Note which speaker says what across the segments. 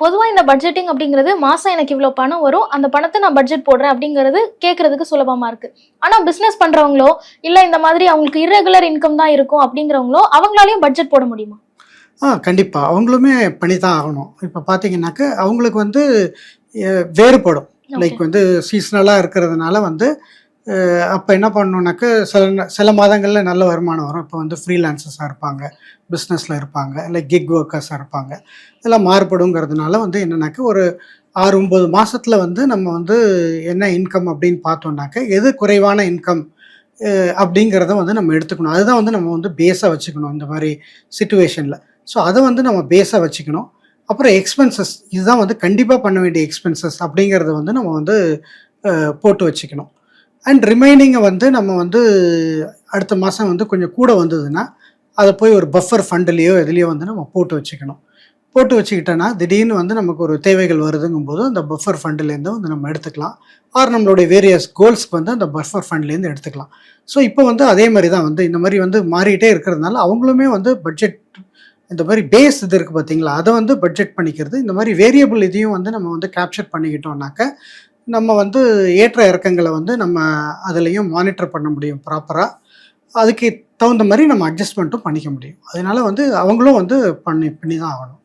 Speaker 1: பொதுவாக இந்த பட்ஜெட்டிங் அப்படிங்கிறது மாசம் எனக்கு இவ்வளோ பணம் வரும். அந்த பணத்தை நான் பட்ஜெட் போடுறேன் அப்படிங்கிறது கேட்கறதுக்கு சுலபமா இருக்கு. ஆனா பிசினஸ் பண்றவங்களோ இல்ல இந்த மாதிரி அவங்களுக்கு irregular இன்கம் தான் இருக்கும் அப்படிங்கிறவங்களோ அவங்களாலையும் பட்ஜெட் போட முடியுமா?
Speaker 2: ஆ கண்டிப்பாக அவங்களுமே பண்ணி தான் ஆகணும். இப்போ பார்த்தீங்கன்னாக்க அவங்களுக்கு வந்து வேறுபடும். லைக் வந்து சீஸ்னலாக இருக்கிறதுனால வந்து அப்போ என்ன பண்ணணுன்னாக்க சில ந- சில மாதங்களில் நல்ல வருமானம் வரும். இப்போ வந்து ஃப்ரீலான்சர்ஸாக இருப்பாங்க பிஸ்னஸில் இருப்பாங்க இல்லை கிக் ஒர்க்கர்ஸாக இருப்பாங்க. இதெல்லாம் மாறுபடுங்கிறதுனால வந்து என்னென்னாக்க ஒரு ஆறு ஒம்பது மாதத்தில் வந்து நம்ம வந்து என்ன இன்கம் அப்படின்னு பார்த்தோம்னாக்க எது குறைவான இன்கம் அப்படிங்கிறத வந்து நம்ம எடுத்துக்கணும். அதுதான் வந்து நம்ம வந்து பேஸாக வச்சுக்கணும் இந்த மாதிரி சுச்சுவேஷனில் ஸோ அதை வந்து நம்ம பேஸாக வச்சுக்கணும். அப்புறம் எக்ஸ்பென்சஸ் இதுதான் வந்து கண்டிப்பாக பண்ண வேண்டிய எக்ஸ்பென்சஸ் அப்படிங்கிறத வந்து நம்ம வந்து போட்டு வச்சுக்கணும். அண்ட் ரிமைனிங்கை வந்து நம்ம வந்து அடுத்த மாதம் வந்து கொஞ்சம் கூட வந்ததுன்னா அதை போய் ஒரு பஃபர் ஃபண்டுலேயோ எதுலேயோ வந்து நம்ம போட்டு வச்சுக்கணும். போட்டு வச்சுக்கிட்டோன்னா திடீர்னு வந்து நமக்கு ஒரு தேவைகள் வருதுங்கும் போது அந்த பஃபர் ஃபண்டுலேருந்து வந்து நம்ம எடுத்துக்கலாம். ஆர் நம்மளுடைய வேரியஸ் கோல்ஸ்க்கு வந்து அந்த பஃபர் ஃபண்ட்லேருந்து எடுத்துக்கலாம். ஸோ இப்போ வந்து அதே மாதிரி தான் வந்து இந்த மாதிரி வந்து மாறிட்டே இருக்கிறதுனால அவங்களுமே வந்து பட்ஜெட் இந்த மாதிரி பேஸ் இது இருக்குது பார்த்தீங்களா அதை வந்து பட்ஜெட் பண்ணிக்கிறது இந்த மாதிரி வேரியபிள் இதையும் வந்து நம்ம வந்து கேப்சர் பண்ணிக்கிட்டோம்னாக்க நம்ம வந்து ஏற்ற இறக்கங்களை வந்து நம்ம அதுலேயும் மானிட்டர் பண்ண முடியும் ப்ராப்பராக அதுக்கு தகுந்த மாதிரி நம்ம அட்ஜஸ்ட்மெண்ட்டும் பண்ணிக்க முடியும். அதனால வந்து அவங்களும் வந்து பண்ணி பண்ணி தான் ஆகணும்.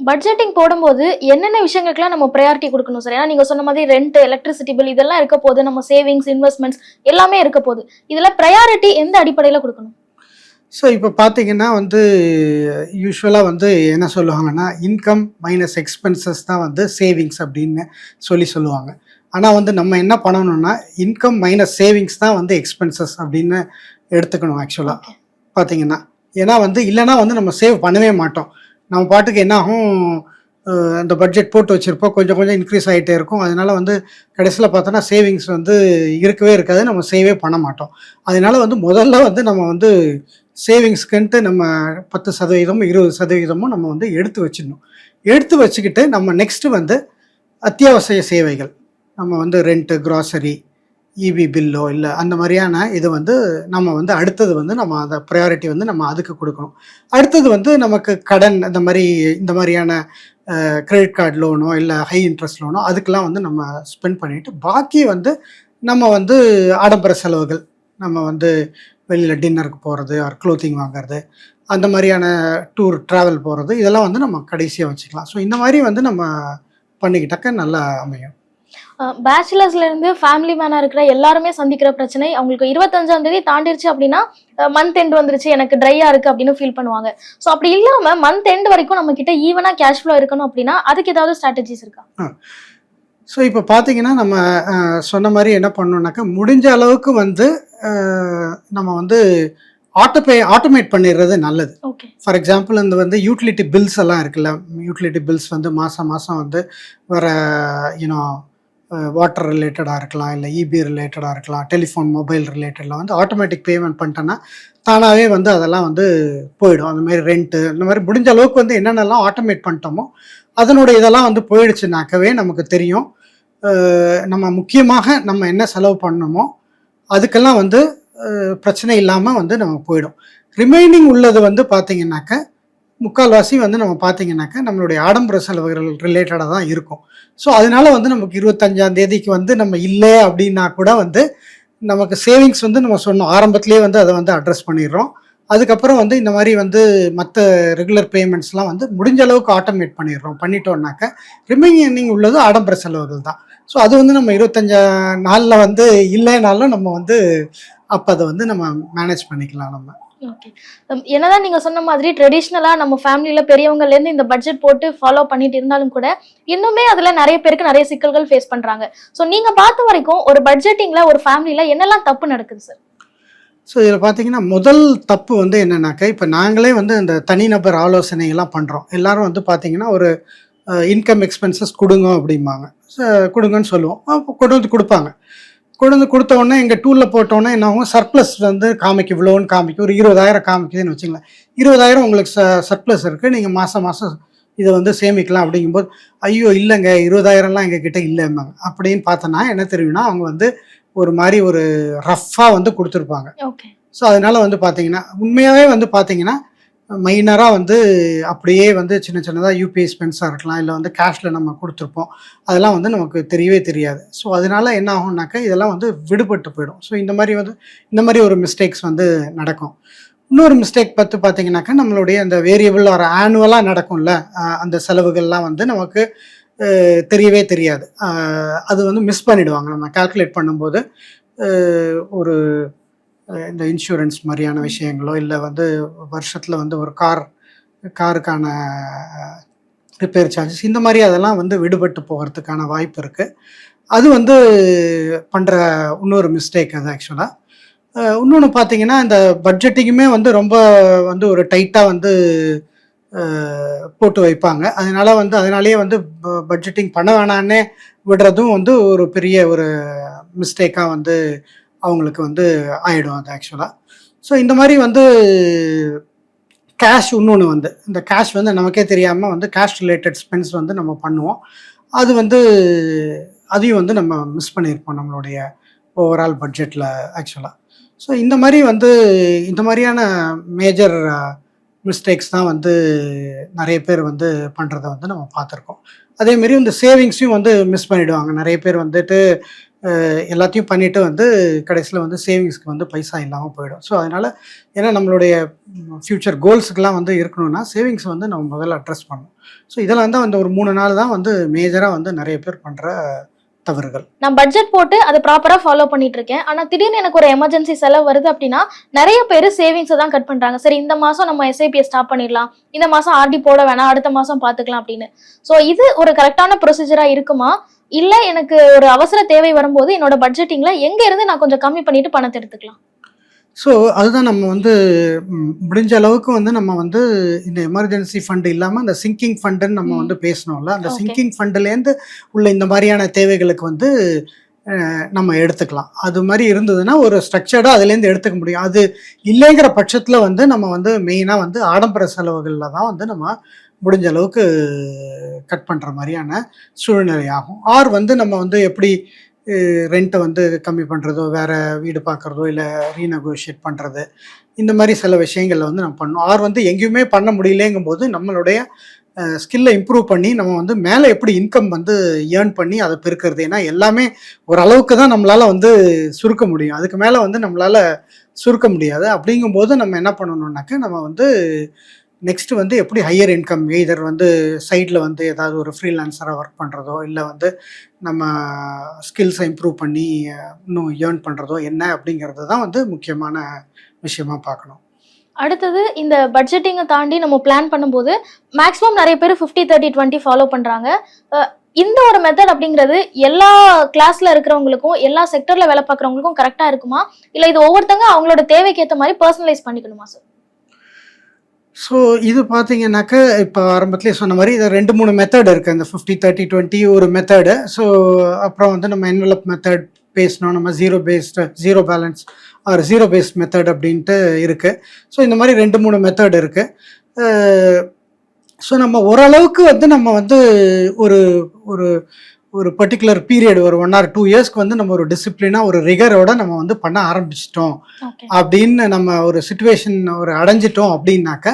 Speaker 1: பட்ஜெட்டிங் போடும்போது என்னென்ன விஷயங்களுக்குலாம் நம்ம ப்ரையாரிட்டி கொடுக்கணும் சார் ஏன்னா நீங்கள் சொன்ன மாதிரி ரெண்ட் எலக்ட்ரிசிட்டி பில் இதெல்லாம் இருக்க போது நம்ம சேவிங்ஸ் இன்வெஸ்ட்மெண்ட்ஸ் எல்லாமே இருக்க போது இதில் ப்ரையாரிட்டி எந்த அடிப்படையில் கொடுக்கணும்?
Speaker 2: ஸோ இப்போ பார்த்தீங்கன்னா வந்து யூஸ்வலாக வந்து என்ன சொல்லுவாங்கன்னா இன்கம் மைனஸ் எக்ஸ்பென்சஸ் தான் வந்து சேவிங்ஸ் அப்படின்னு சொல்லி சொல்லுவாங்க. ஆனால் வந்து நம்ம என்ன பண்ணணும்னா இன்கம் மைனஸ் சேவிங்ஸ் தான் வந்து எக்ஸ்பென்சஸ் அப்படின்னு எடுத்துக்கணும் ஆக்சுவலாக பார்த்தீங்கன்னா ஏன்னா வந்து இல்லைன்னா வந்து நம்ம சேவ் பண்ணவே மாட்டோம். நம்ம பாட்டுக்கு என்ன ஆகும் அந்த பட்ஜெட் போட்டு வச்சுருப்போம். கொஞ்சம் கொஞ்சம் இன்க்ரீஸ் ஆகிட்டே இருக்கும். அதனால வந்து கடைசியில் பார்த்தோன்னா சேவிங்ஸ் வந்து இருக்கவே இருக்காது. நம்ம சேவே பண்ண மாட்டோம். அதனால வந்து முதல்ல வந்து நம்ம வந்து சேவிங்ஸ்க்குன்ட்டு நம்ம பத்து சதவீதமும் இருபது சதவீதமும் நம்ம வந்து எடுத்து வச்சிடணும். எடுத்து வச்சுக்கிட்டு நம்ம நெக்ஸ்ட்டு வந்து அத்தியாவசிய சேவைகள். நம்ம வந்து ரெண்ட்டு க்ராசரி இபி பில்லோ இல்லை அந்த மாதிரியான இது வந்து நம்ம வந்து அடுத்தது வந்து நம்ம அதை ப்ரையாரிட்டி வந்து நம்ம அதுக்கு கொடுக்கணும். அடுத்தது வந்து நமக்கு கடன் இந்த மாதிரி இந்த மாதிரியான கிரெடிட் கார்டு லோனோ இல்லை ஹை இன்ட்ரெஸ்ட் லோனோ அதுக்கெலாம் வந்து நம்ம ஸ்பெண்ட் பண்ணிவிட்டு பாக்கி வந்து நம்ம வந்து ஆடம்பர செலவுகள். நம்ம வந்து வெளியில் டின்னருக்கு போகிறது ஆர் க்ளோத்திங் வாங்குறது அந்த மாதிரியான டூர் ட்ராவல் போகிறது இதெல்லாம் வந்து நம்ம கடைசியாக வச்சுக்கலாம். ஸோ இந்த மாதிரி வந்து நம்ம பண்ணிக்கிட்டாக்க நல்லா அமையும்.
Speaker 1: பேச்சுலர்ஸ்ல இருந்து ஃபேமிலி மேனா இருக்கிற எல்லாருமே சந்திக்கிற பிரச்சனை அவங்களுக்கு இருபத்தஞ்சாம் தேதி தாண்டிருச்சு அப்படின்னா மந்த் எண்ட் வந்துருச்சு எனக்கு ட்ரையா இருக்கு அப்படின்னு ஃபீல் பண்ணுவாங்க. ஸோ அப்படி இல்லாம மந்த் எண்ட் வரைக்கும் நம்ம கிட்ட ஈவனா கேஷ் ஃப்ளோ இருக்கணும் அப்படின்னா அதுக்கு ஏதாவது ஸ்ட்ராட்டஜிஸ் இருக்கா?
Speaker 2: ஸோ இப்போ பார்த்தீங்கன்னா நம்ம சொன்ன மாதிரி என்ன பண்ணோம்னாக்கா முடிஞ்ச அளவுக்கு வந்து நம்ம வந்து ஆட்டோபே ஆட்டோமேட் பண்ணிடுறது நல்லது. ஃபார் எக்ஸாம்பிள் இந்த வந்து யூட்டிலிட்டி பில்ஸ் எல்லாம் இருக்குல்ல யூட்டிலிட்டி பில்ஸ் வந்து மாதம் மாதம் வந்து வர யூனோ வாட்டர் ரிலேட்டடாக இருக்கலாம் இல்லை இபி ரிலேட்டடாக இருக்கலாம் டெலிஃபோன் மொபைல் ரிலேட்டடில் வந்து ஆட்டோமேட்டிக் பேமெண்ட் பண்ணிட்டோன்னா தானாகவே வந்து அதெல்லாம் வந்து போயிடும். அந்த மாதிரி ரெண்ட்டு இந்த மாதிரி முடிஞ்ச அளவுக்கு வந்து என்னென்னலாம் ஆட்டோமேட் பண்ணிட்டோமோ அதனுடைய இதெல்லாம் வந்து போயிடுச்சுனாக்கவே நமக்கு தெரியும். நம்ம முக்கியமாக நம்ம என்ன செலவு பண்ணணுமோ அதுக்கெல்லாம் வந்து பிரச்சனை இல்லாமல் வந்து நம்ம போயிடும். ரிமைனிங் உள்ளது வந்து பார்த்தீங்கன்னாக்க முக்கால்வாசி வந்து நம்ம பார்த்தீங்கன்னாக்க நம்மளுடைய ஆடம்பர செலவுகள் ரிலேட்டடாக தான் இருக்கும். ஸோ அதனால வந்து நமக்கு இருபத்தஞ்சாம் தேதிக்கு வந்து நம்ம இல்லை அப்படின்னா கூட வந்து நமக்கு சேவிங்ஸ் வந்து நம்ம சொன்னோம். ஆரம்பத்துலேயே வந்து அதை வந்து அட்ரஸ் பண்ணிடுறோம். அதுக்கப்புறம் வந்து இந்த மாதிரி வந்து மற்ற ரெகுலர் பேமெண்ட்ஸ்லாம் வந்து முடிஞ்ச அளவுக்கு ஆட்டோமேட் பண்ணிடுறோம். பண்ணிட்டோம்னாக்க ரிமைனிங் உள்ளது ஆடம்பர செலவுகள் தான். ஸோ அது வந்து நம்ம இருபத்தஞ்சா நாளில் வந்து இல்லைனாலும் நம்ம வந்து அப்போ அதை வந்து நம்ம மேனேஜ் பண்ணிக்கலாம் நம்ம.
Speaker 1: ஓகே என்னதான் நீங்க சொன்ன மாதிரி ட்ரெடிஷ்னலா நம்ம ஃபேமிலியில பெரியவங்கல இருந்து இந்த பட்ஜெட் போட்டு ஃபாலோ பண்ணிட்டு இருந்தாலும் கூட இன்னுமே அதுல நிறைய பேருக்கு நிறைய சிக்கல்கள் ஃபேஸ் பண்றாங்க. சோ நீங்க பார்த்த வரைக்கும் ஒரு பட்ஜெட்டிங்ல ஒரு ஃபேமிலில என்னெல்லாம் தப்பு நடக்குது சார்
Speaker 2: ஸோ இதில் பார்த்தீங்கன்னா முதல் தப்பு வந்து என்னன்னாக்கா இப்போ நாங்களே வந்து இந்த தனிநபர் ஆலோசனைகள்லாம் பண்ணுறோம் எல்லாரும் வந்து பார்த்தீங்கன்னா ஒரு இன்கம் எக்ஸ்பென்சஸ் கொடுங்க அப்படிம்பாங்க. கொடுங்கன்னு சொல்லுவோம். கொண்டு வந்து கொடுப்பாங்க. கொண்டு வந்து கொடுத்த உடனே எங்கள் டூலில் போட்டோன்னே என்ன ஆகும்? சர்ப்ளஸ் வந்து காமிக்கும். இவ்வளோன்னு காமிக்கும். ஒரு இருபதாயிரம் காமிக்குதுன்னு வச்சுங்களேன். இருபதாயிரம் உங்களுக்கு ச சர்ப்ளஸ் இருக்குது நீங்கள் மாதம் மாதம் இதை வந்து சேமிக்கலாம் அப்படிங்கும்போது ஐயோ இல்லைங்க. இருபதாயிரம்லாம் எங்கள் கிட்ட இல்லைம்பாங்க. அப்படின்னு பார்த்தோன்னா என்ன தெரியும்னா அவங்க வந்து ஒரு மாதிரி ஒரு ரஃப்பாக வந்து கொடுத்துருப்பாங்க.
Speaker 1: ஓகே
Speaker 2: ஸோ அதனால வந்து பார்த்தீங்கன்னா உண்மையாகவே வந்து பார்த்தீங்கன்னா மைனராக வந்து அப்படியே வந்து சின்ன சின்னதாக யூபிஐ ஸ்பென்ஸாக இருக்கலாம் இல்லை வந்து கேஷில் நம்ம கொடுத்துருப்போம். அதெல்லாம் வந்து நமக்கு தெரியவே தெரியாது. ஸோ அதனால என்ன ஆகும்னாக்கா இதெல்லாம் வந்து விடுபட்டு போயிடும். ஸோ இந்த மாதிரி வந்து இந்த மாதிரி ஒரு மிஸ்டேக்ஸ் வந்து நடக்கும். இன்னொரு மிஸ்டேக் பார்த்து பார்த்தீங்கன்னாக்கா நம்மளுடைய அந்த வேரியபிள் ஒரு ஆனுவலாக நடக்கும்ல அந்த செலவுகள்லாம் வந்து நமக்கு தெரியவே தெரியாது. அது வந்து மிஸ் பண்ணிடுவாங்க. நம்ம கால்குலேட் பண்ணும்போது ஒரு இந்த இன்சூரன்ஸ் மாதிரியான விஷயங்களோ இல்லை வந்து வருஷத்தில் வந்து ஒரு கார் காருக்கான ரிப்பேர் சார்ஜஸ் இந்த மாதிரி அதெல்லாம் வந்து விடுபட்டு போகிறதுக்கான வாய்ப்பு இருக்குது அது வந்து பண்ணுற இன்னொரு மிஸ்டேக் அது ஆக்சுவலாக இன்னொன்று பார்த்தீங்கன்னா இந்த பட்ஜெட்டிங்குமே வந்து ரொம்ப வந்து ஒரு டைட்டாக வந்து போட்டு வைப்பாங்க. அதனால வந்து அதனாலேயே வந்து பட்ஜெட்டிங் பண்ண வேணான்னே விடுறதும் வந்து ஒரு பெரிய ஒரு மிஸ்டேக்காக வந்து அவங்களுக்கு வந்து ஆயிடும் அது ஆக்சுவலாக ஸோ இந்த மாதிரி வந்து கேஷ் இன்னொன்று வந்து இந்த கேஷ் வந்து நமக்கே தெரியாமல் வந்து கேஷ் ரிலேட்டட் ஸ்பென்ஸ் வந்து நம்ம பண்ணுவோம். அது வந்து அதையும் வந்து நம்ம மிஸ் பண்ணியிருப்போம் நம்மளுடைய ஓவரால் பட்ஜெட்டில் ஆக்சுவலாக ஸோ இந்த மாதிரி வந்து இந்த மாதிரியான மேஜர் மிஸ்டேக்ஸ் தான் வந்து நிறைய பேர் வந்து பண்ணுறத வந்து நம்ம பார்த்துருக்கோம். அதேமாரி இந்த சேவிங்ஸையும் வந்து மிஸ் பண்ணிவிடுவாங்க நிறைய பேர் வந்துட்டு எல்லாத்தையும் பண்ணிவிட்டு வந்து கடைசியில் வந்து சேவிங்ஸ்க்கு வந்து பைசா இல்லாமல் போயிடும். ஸோ அதனால் ஏன்னா நம்மளுடைய ஃப்யூச்சர் கோல்ஸுக்கெலாம் வந்து இருக்கணும்னா சேவிங்ஸ் வந்து நம்ம முதல்ல அட்ரஸ் பண்ணணும். ஸோ இதெல்லாம் தான் வந்து ஒரு மூணு நாள் தான் வந்து மேஜராக வந்து நிறைய பேர் பண்ணுற தவறுகள்.
Speaker 1: நான் பட்ஜெட் போட்டு அதை ப்ராப்பரா ஃபாலோ பண்ணிட்டு இருக்கேன் ஆனா திடீர்னு எனக்கு ஒரு எமர்ஜென்சி செலவு வருது அப்படின்னா நிறைய பேர் சேவிங்ஸை தான் கட் பண்றாங்க. சரி இந்த மாசம் நம்ம எஸ்ஐபியை ஸ்டாப் பண்ணிடலாம். இந்த மாசம் ஆர்டி போட வேணாம். அடுத்த மாசம் பாத்துக்கலாம் அப்படின்னு. சோ இது ஒரு கரெக்டான ப்ரொசீஜரா இருக்குமா? இல்ல எனக்கு ஒரு அவசர தேவை வரும்போது என்னோட பட்ஜெட்டிங்ல எங்க இருந்து நான் கொஞ்சம் கம்மி பண்ணிட்டு பணத்தை எடுத்துக்கலாம்?
Speaker 2: ஸோ அதுதான் நம்ம வந்து முடிஞ்ச அளவுக்கு வந்து நம்ம வந்து இந்த எமர்ஜென்சி ஃபண்டு இல்லாமல் அந்த சிங்கிங் ஃபண்டுன்னு நம்ம. வந்து பேசணும்ல அந்த. சிங்கிங் ஃபண்டுலேருந்து உள்ள இந்த மாதிரியான தேவைகளுக்கு வந்து நம்ம எடுத்துக்கலாம் அது மாதிரி இருந்ததுன்னா ஒரு ஸ்ட்ரக்சர்டாக அதுலேருந்து எடுத்துக்க முடியும் அது இல்லைங்கிற பட்சத்தில் வந்து நம்ம வந்து மெயினாக வந்து ஆடம்பர செலவுகளில் தான் வந்து நம்ம முடிஞ்ச அளவுக்கு கட் பண்ணுற மாதிரியான சூழ்நிலை ஆகும் ஆர் வந்து நம்ம வந்து எப்படி ரெண்ட்டை வந்து கம்மி பண்ணுறதோ வேறு வீடு பார்க்குறதோ இல்லை ரீநெகோஷியேட் பண்ணுறது இந்த மாதிரி சில விஷயங்களில் வந்து நம்ம பண்ணணும். ஆர் வந்து எங்கேயுமே பண்ண முடியலங்கும் போது நம்மளுடைய ஸ்கில்லை இம்ப்ரூவ் பண்ணி நம்ம வந்து மேலே எப்படி இன்கம் வந்து ஏர்ன் பண்ணி அதை பெருக்கிறது. ஏன்னா எல்லாமே ஓரளவுக்கு தான் நம்மளால் வந்து சுருக்க முடியும். அதுக்கு மேலே வந்து நம்மளால் சுருக்க முடியாது. அப்படிங்கும்போது நம்ம என்ன பண்ணணுன்னாக்க நம்ம வந்து நெக்ஸ்ட் வந்து எப்படி ஹையர் இன்கம் எய்தர் வந்து சைடில் வந்து ஏதாவது ஒரு ஃப்ரீலான்சராக ஒர்க் பண்ணுறதோ இல்லை வந்து நம்ம ஸ்கில்ஸை இம்ப்ரூவ் பண்ணி இன்னும் ஏர்ன் பண்ணுறதோ என்ன அப்படிங்கிறது தான் வந்து முக்கியமான விஷயமா பார்க்கணும்.
Speaker 1: அடுத்தது இந்த பட்ஜெட்டிங்கை தாண்டி நம்ம பிளான் பண்ணும்போது மேக்ஸிமம் நிறைய பேர் ஃபிஃப்டி தேர்ட்டி டுவெண்ட்டி ஃபாலோ பண்ணுறாங்க இந்த ஒரு மெத்தட் அப்படிங்கிறது எல்லா கிளாஸ்ல இருக்கிறவங்களுக்கும் எல்லா செக்டர்ல வேலை பார்க்குறவங்களுக்கும் கரெக்டாக இருக்குமா? இல்லை இது ஒவ்வொருத்தங்க அவங்களோட தேவைக்கு ஏற்ற மாதிரி பர்சனலைஸ் பண்ணிக்கணுமா சார்
Speaker 2: ஸோ இது பார்த்தீங்கன்னாக்க இப்போ ஆரம்பத்திலே சொன்ன மாதிரி இது ரெண்டு மூணு மெத்தட் இருக்குது இந்த ஃபிஃப்டி தேர்ட்டி டுவெண்ட்டி ஒரு மெத்தடு ஸோ அப்புறம் வந்து நம்ம என்வலப் மெத்தட் பேசினோம். நம்ம zero based zero balance or zero based method அப்படின்ட்டு இருக்குது ஸோ இந்த மாதிரி ரெண்டு மூணு மெத்தட் இருக்குது ஸோ நம்ம ஓரளவுக்கு வந்து நம்ம வந்து ஒரு ஒரு ஒரு பர்டிகுலர் பீரியட் ஒரு ஒன் ஆர் டூ இயர்ஸ்க்கு வந்து நம்ம ஒரு டிசிப்ளினாக ஒரு ரிகரோட நம்ம வந்து பண்ண ஆரம்பிச்சிட்டோம். அப்படின்னு நம்ம ஒரு சுச்சுவேஷன் ஒரு அடைஞ்சிட்டோம் அப்படின்னாக்க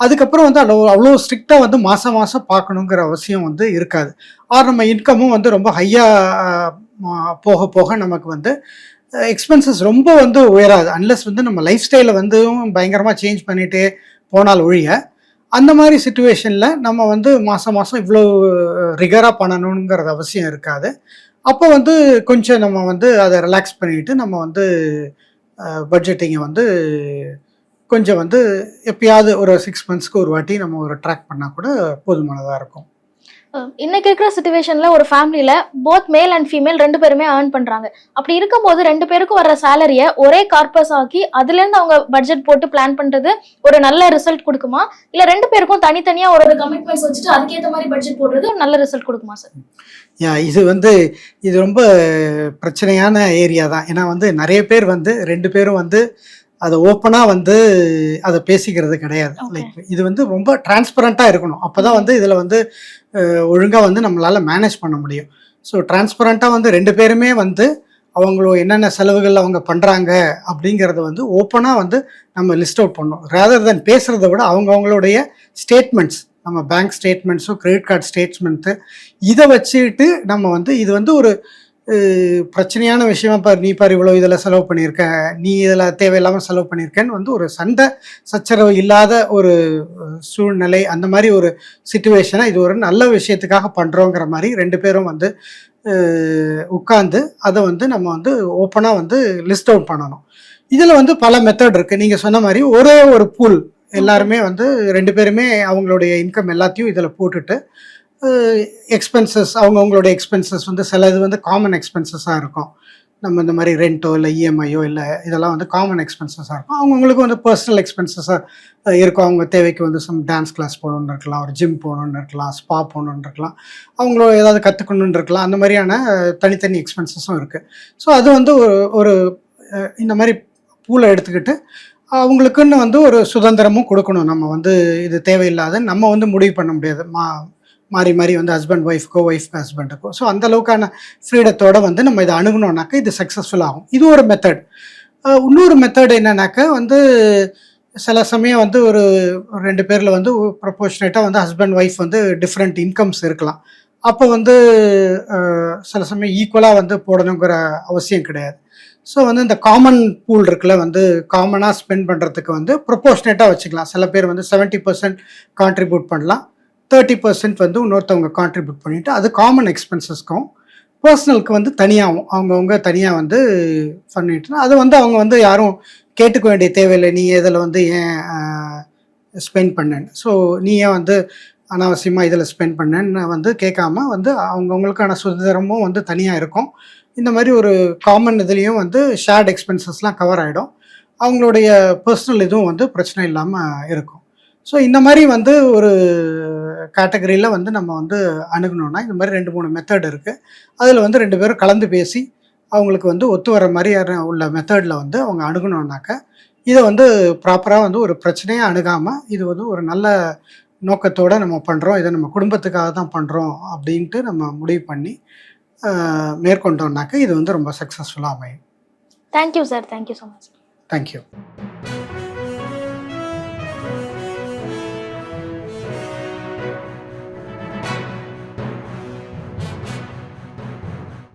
Speaker 2: அதுக்கப்புறம் வந்து அவ்வளோ அவ்வளோ ஸ்ட்ரிக்டாக வந்து மாதம் மாதம் பார்க்கணுங்கிற அவசியம் வந்து இருக்காது. ஆர் நம்ம இன்கமும் வந்து ரொம்ப ஹையாக போக போக நமக்கு வந்து எக்ஸ்பென்சஸ் ரொம்ப வந்து உயராது. அன்லெஸ் வந்து நம்ம லைஃப் ஸ்டைலை வந்து பயங்கரமாக சேஞ்ச் பண்ணிகிட்டே போனால் ஒழிய அந்த மாதிரி சுச்சுவேஷனில் நம்ம வந்து மாதம் மாதம் இவ்வளோ ரிகராக பண்ணணுங்கிறது அவசியம் இருக்காது. அப்போ வந்து கொஞ்சம் நம்ம வந்து அதை ரிலாக்ஸ் பண்ணிட்டு நம்ம வந்து பட்ஜெட்டிங்கை வந்து கொஞ்சம் வந்து எப்பயாவது ஒரு சிக்ஸ் மந்த்ஸ்க்கு ஒரு வாட்டி நம்ம ஒரு ட்ராக் பண்ணால் கூட போதுமானதாக இருக்கும்.
Speaker 1: இன்னைக்கு இருக்கிற சுச்சுவேஷன்ல ஒரு ஃபேமிலியில போத் மேல் அண்ட் ஃபீமேல் ரெண்டு பேருமே ஏர்ன் பண்றாங்க. அப்படி இருக்கும்போது ரெண்டு பேருக்கும் வர சேலரியை ஒரே கார்பஸ் ஆக்கி அதுல இருந்து அவங்க பட்ஜெட் போட்டு பிளான் பண்றது ஒரு நல்ல ரிசல்ட் கொடுக்குமா? இல்ல ரெண்டு பேருக்கும் தனித்தனியா ஒரு ஒரு கமிட்மெண்ட்ஸ் வச்சுட்டு அதுக்கேற்ற மாதிரி பட்ஜெட் போடுறது ஒரு நல்ல ரிசல்ட் கொடுக்குமா சார்
Speaker 2: யா இது வந்து இது ரொம்ப பிரச்சனையான ஏரியா தான். ஏன்னா வந்து நிறைய பேர் வந்து ரெண்டு பேரும் வந்து அதை ஓப்பனாக வந்து அதை பேசிக்கிறது கிடையாது. லைக் இது வந்து ரொம்ப டிரான்ஸ்பரண்ட்டாக இருக்கணும். அப்போ தான் வந்து இதில் வந்து ஒழுங்காக வந்து நம்மளால் மேனேஜ் பண்ண முடியும். ஸோ டிரான்ஸ்பரண்ட்டாக வந்து ரெண்டு பேருமே வந்து அவங்களோ என்னென்ன செலவுகள் அவங்க பண்ணுறாங்க அப்படிங்கிறத வந்து ஓப்பனாக வந்து நம்ம லிஸ்ட் அவுட் பண்ணோம் ரேதர் தென் பேசுகிறத விட அவங்க அவங்களுடைய ஸ்டேட்மெண்ட்ஸ் நம்ம பேங்க் ஸ்டேட்மெண்ட்ஸோ கிரெடிட் கார்டு ஸ்டேட்மெண்ட்டு இதை வச்சுட்டு நம்ம வந்து இது வந்து ஒரு பிரச்சனையான விஷயமா பாரு நீ பார் இவ்வளோ இதில் செலவு பண்ணியிருக்க நீ இதில் தேவையில்லாமல் செலவு பண்ணியிருக்கேன்னு வந்து ஒரு சண்டை சச்சரவு இல்லாத ஒரு சூழ்நிலை அந்த மாதிரி ஒரு சுச்சுவேஷனை இது ஒரு நல்ல விஷயத்துக்காக பண்ணுறோங்கிற மாதிரி ரெண்டு பேரும் வந்து உட்காந்து அதை வந்து நம்ம வந்து ஓப்பனாக வந்து லிஸ்ட் அவுட் பண்ணணும். இதில் வந்து பல மெத்தட் இருக்குது நீங்கள் சொன்ன மாதிரி ஒரே ஒரு பூல் எல்லாருமே வந்து ரெண்டு பேருமே அவங்களுடைய இன்கம் எல்லாத்தையும் இதில் போட்டுட்டு எக்ஸ்பென்சஸ் அவங்கவுங்களோட எக்ஸ்பென்சஸ் வந்து சில இது வந்து காமன் எக்ஸ்பென்சஸாக இருக்கும். நம்ம இந்த மாதிரி ரெண்ட்டோ இல்லை இஎம்ஐயோ இல்லை இதெல்லாம் வந்து காமன் எக்ஸ்பென்சஸாக இருக்கும். அவங்கவுங்களுக்கு வந்து பர்சனல் எக்ஸ்பென்சஸாக இருக்கும். அவங்க தேவைக்கு வந்து சம் டான்ஸ் கிளாஸ் போகணுன்னு இருக்கலாம் ஒரு ஜிம் போகணுன்னு இருக்கலாம் ஸ்பா போகணுன்னு இருக்கலாம். அவங்களோ ஏதாவது கற்றுக்கணுன்னு இருக்கலாம். அந்த மாதிரியான தனித்தனி எக்ஸ்பென்சஸும் இருக்குது ஸோ அது வந்து ஒரு ஒரு இந்த மாதிரி பூலை எடுத்துக்கிட்டு அவங்களுக்குன்னு வந்து ஒரு சுதந்திரமும் கொடுக்கணும். நம்ம வந்து இது தேவையில்லாத நம்ம வந்து முடிவு பண்ண முடியாது. மா மாறி மாறி வந்து ஹஸ்பண்ட் ஒய்ஃப்க்கோ ஒய்ஃப் ஹஸ்பண்டுக்கோ ஸோ அந்த அளவுக்கான ஃப்ரீடத்தோட வந்து நம்ம இதை அணுகணும்னாக்கா இது சக்ஸஸ்ஃபுல் ஆகும். இது ஒரு மெத்தட் இன்னொரு மெத்தட் என்னன்னாக்கா வந்து சில சமயம் வந்து ஒரு ரெண்டு பேரில் வந்து ப்ரொபோஷனேட்டாக வந்து ஹஸ்பண்ட் ஒய்ஃப் வந்து டிஃப்ரெண்ட் இன்கம்ஸ் இருக்கலாம். அப்போ வந்து சில சமயம் ஈக்குவலாக வந்து போடணுங்கிற அவசியம் கிடையாது. ஸோ வந்து இந்த காமன் பூல் இருக்குல்ல வந்து காமனாக ஸ்பெண்ட் பண்ணுறதுக்கு வந்து ப்ரொபோஷனேட்டாக வச்சுக்கலாம். சில பேர் வந்து செவன்ட்டி பர்சன்ட் கான்ட்ரிபியூட் பண்ணலாம். தேர்ட்டி பர்சன்ட் வந்து இன்னொருத்தவங்க கான்ட்ரிபியூட் பண்ணிவிட்டு அது காமன் எக்ஸ்பென்சஸ்க்கும் பர்சனலுக்கு வந்து தனியாகவும் அவங்கவுங்க தனியாக வந்து பண்ணிட்டு அது வந்து அவங்க வந்து யாரும் கேட்டுக்க வேண்டிய தேவையில்லை. நீ இதில் வந்து ஏன் ஸ்பெண்ட் பண்ணேன்னு. ஸோ நீ ஏன் வந்து அனாவசியமாக இதில் ஸ்பெண்ட் பண்ணேன்னு வந்து கேட்காம வந்து அவங்கவுங்களுக்கான சுதந்திரமும் வந்து தனியாக இருக்கும். இந்த மாதிரி ஒரு காமன் இதுலேயும் வந்து ஷேர்ட் எக்ஸ்பென்சஸ்லாம் கவர் ஆகிடும் அவங்களுடைய பர்சனல் இதுவும் வந்து பிரச்சனை இல்லாமல் இருக்கும். ஸோ இந்த மாதிரி வந்து ஒரு கேட்டகரியில் வந்து நம்ம வந்து அணுகணும்னா இந்த மாதிரி ரெண்டு மூணு மெத்தட் இருக்குது அதில் வந்து ரெண்டு பேரும் கலந்து பேசி அவங்களுக்கு வந்து ஒத்து வர மாதிரி உள்ள மெத்தடில் வந்து அவங்க அணுகணும்னாக்க இதை வந்து ப்ராப்பராக வந்து ஒரு பிரச்சனையாக அணுகாமல் இது வந்து ஒரு நல்ல நோக்கத்தோடு நம்ம பண்ணுறோம் இதை நம்ம குடும்பத்துக்காக தான் பண்ணுறோம் அப்படின்ட்டு நம்ம முடிவு பண்ணி மேற்கொண்டோம்னாக்க இது வந்து ரொம்ப சக்ஸஸ்ஃபுல்லாக அமையும்.
Speaker 1: Thank you sir thank you so much
Speaker 2: thank you